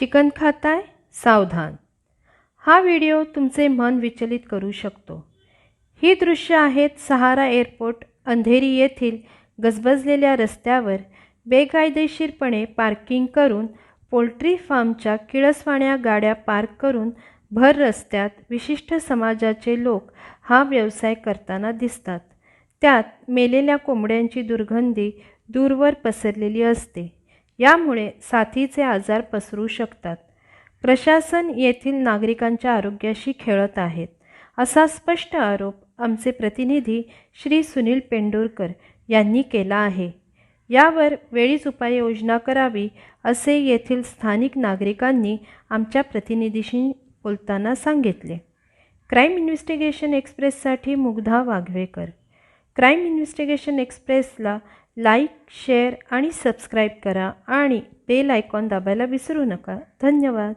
Chicken खाताय सावधान. हा व्हिडिओ तुमचे मन विचलित करू शकतो. ही दृश्य आहेत सहारा एअरपोर्ट अंधेरी येथील गजबजलेल्या रस्त्यावर बेकायदेशीरपणे पार्किंग करून पोल्ट्री फार्मच्या किळसवाण्या गाड्या पार्क करून भर रस्त्यात विशिष्ट समाजाचे लोक हा व्यवसाय करताना दिसतात. त्यात मेलेल्या कोंबड्यांची दुर्गंधी दूरवर पसरलेली असते. यामुळे साथीचे आजार पसरू शकतात. प्रशासन येथील नागरिकांच्या आरोग्याशी खेळत आहेत असा स्पष्ट आरोप आमचे प्रतिनिधी श्री सुनील पेंडुरकर यांनी केला आहे. यावर वेळीच उपाययोजना करावी असे येथील स्थानिक नागरिकांनी आमच्या प्रतिनिधीशी बोलताना सांगितले. क्राईम इन्व्हेस्टिगेशन एक्सप्रेससाठी मुग्धा वाघवेकर क्राईम इन्व्हेस्टिगेशन एक्सप्रेसला लाईक शेअर आणि सबस्क्राईब करा आणि बेल आयकॉन दाबायला विसरू नका. धन्यवाद.